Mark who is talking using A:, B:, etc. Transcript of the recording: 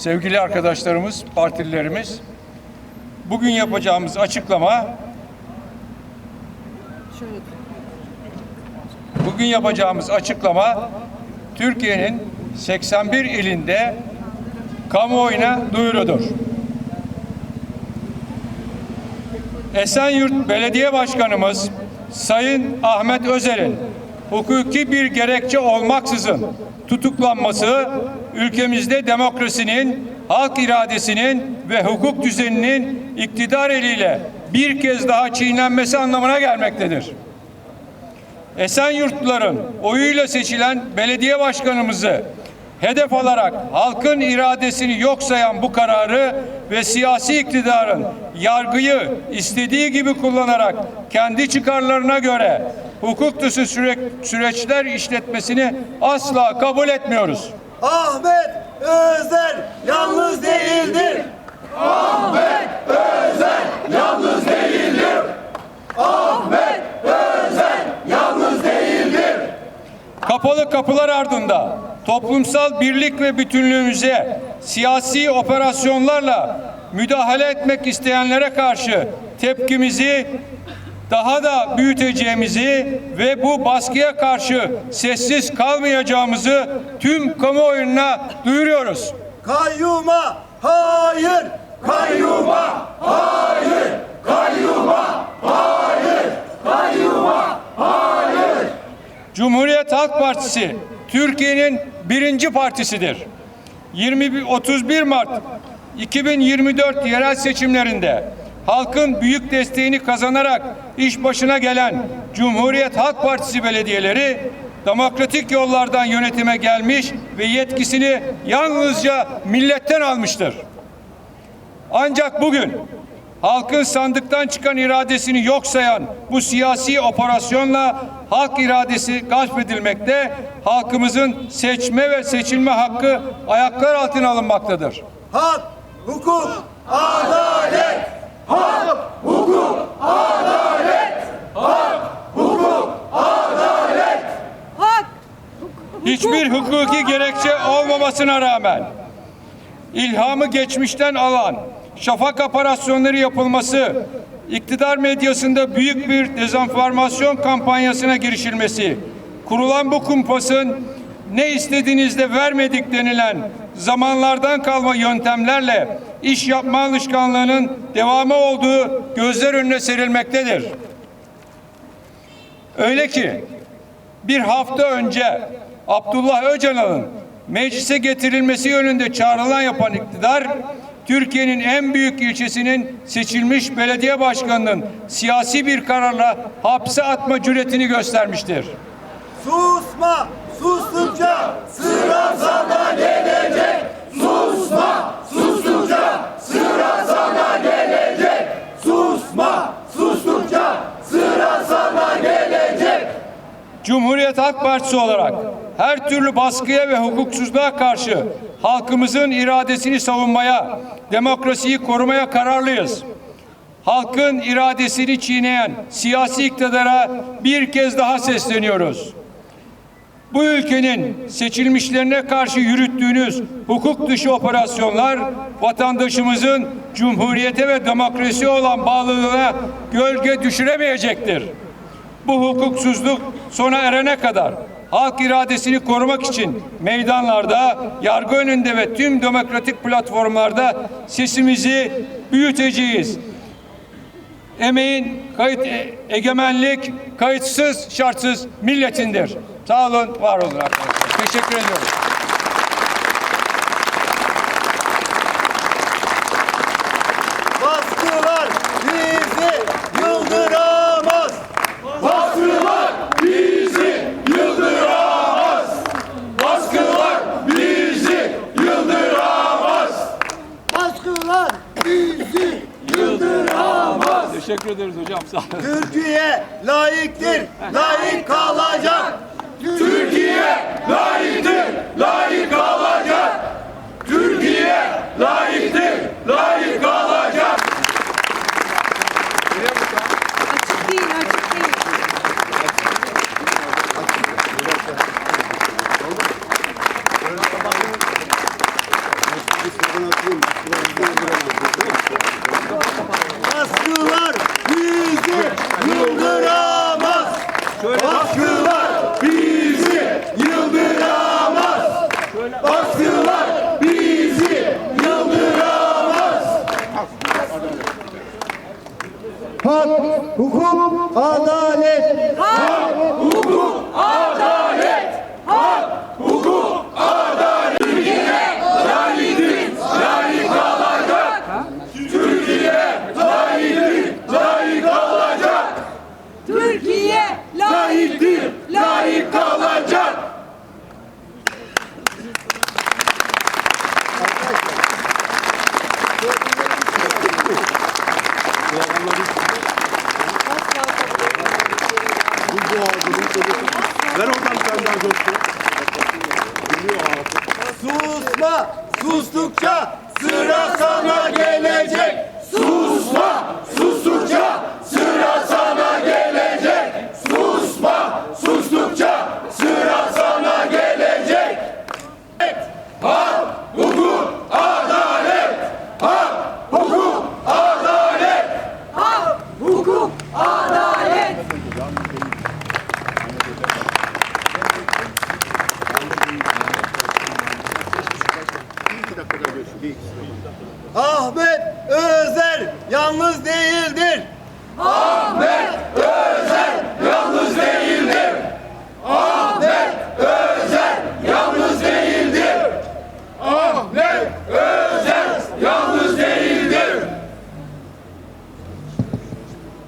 A: sevgili arkadaşlarımız, partililerimiz bugün yapacağımız açıklama bugün yapacağımız açıklama Türkiye'nin 81 ilinde kamuoyuna duyurudur. Esenyurt Belediye Başkanımız Sayın Ahmet Özer'in hukuki bir gerekçe olmaksızın tutuklanması ülkemizde demokrasinin, halk iradesinin ve hukuk düzeninin iktidar eliyle bir kez daha çiğnenmesi anlamına gelmektedir. Esenyurtluların oyuyla seçilen belediye başkanımızı hedef alarak halkın iradesini yok sayan bu kararı ve siyasi iktidarın yargıyı istediği gibi kullanarak kendi çıkarlarına göre hukuk dışı süre- süreçler işletmesini asla kabul etmiyoruz.
B: Ahmet Özer yalnız değildir.
A: Kapalı kapılar ardında toplumsal birlik ve bütünlüğümüze siyasi operasyonlarla müdahale etmek isteyenlere karşı tepkimizi daha da büyüteceğimizi ve bu baskıya karşı sessiz kalmayacağımızı tüm kamuoyuna duyuruyoruz.
B: Kayyuma hayır. Kayyuma hayır. Kayyuma hayır. Kayyuma hayır.
A: Cumhuriyet Halk Partisi Türkiye'nin birinci partisidir. 20 31 Mart 2024 yerel seçimlerinde halkın büyük desteğini kazanarak iş başına gelen Cumhuriyet Halk Partisi belediyeleri demokratik yollardan yönetime gelmiş ve yetkisini yalnızca milletten almıştır. Ancak bugün halkın sandıktan çıkan iradesini yok sayan bu siyasi operasyonla halk iradesi gasp edilmekte, halkımızın seçme ve seçilme hakkı ayaklar altına alınmaktadır.
B: Hak, hukuk, adalet. Hak, hukuk, adalet. Hak, hukuk, adalet.
C: Hak.
A: Hiçbir hukuki gerekçe olmamasına rağmen ilhamı geçmişten alan şafak operasyonları yapılması, iktidar medyasında büyük bir dezenformasyon kampanyasına girişilmesi, kurulan bu kumpasın ne istediğinizde vermedik denilen zamanlardan kalma yöntemlerle iş yapma alışkanlığının devamı olduğu gözler önüne serilmektedir. Öyle ki bir hafta önce Abdullah Öcalan'ın meclise getirilmesi yönünde çağrılan yapan iktidar, Türkiye'nin en büyük ilçesinin seçilmiş belediye başkanının siyasi bir kararla hapse atma cüretini göstermiştir.
B: Susma, sustukça sıra sana gelecek. Susma, sustukça sıra sana gelecek. Susma, sustukça sıra sana gelecek.
A: Cumhuriyet Halk Partisi olarak her türlü baskıya ve hukuksuzluğa karşı halkımızın iradesini savunmaya, demokrasiyi korumaya kararlıyız. Halkın iradesini çiğneyen siyasi iktidara bir kez daha sesleniyoruz. Bu ülkenin seçilmişlerine karşı yürüttüğünüz hukuk dışı operasyonlar vatandaşımızın cumhuriyete ve demokrasiye olan bağlılığına gölge düşüremeyecektir. Bu hukuksuzluk sona erene kadar halk iradesini korumak için meydanlarda, yargı önünde ve tüm demokratik platformlarda sesimizi büyüteceğiz. Emeğin kayıt egemenlik kayıtsız şartsız milletindir. Sağ olun, var olun arkadaşlar. Teşekkür ediyorum. Teşekkür ederiz hocam. Sağ olun.
B: Türkiye layıktır, layık kalacak. Türkiye layıktır, hukuk, adalet. Hak, hukuk, adalet.
D: Hak,
B: hukuk, Sustukça sıra sana gelecek. Susma! Ahmet Özer yalnız değildi.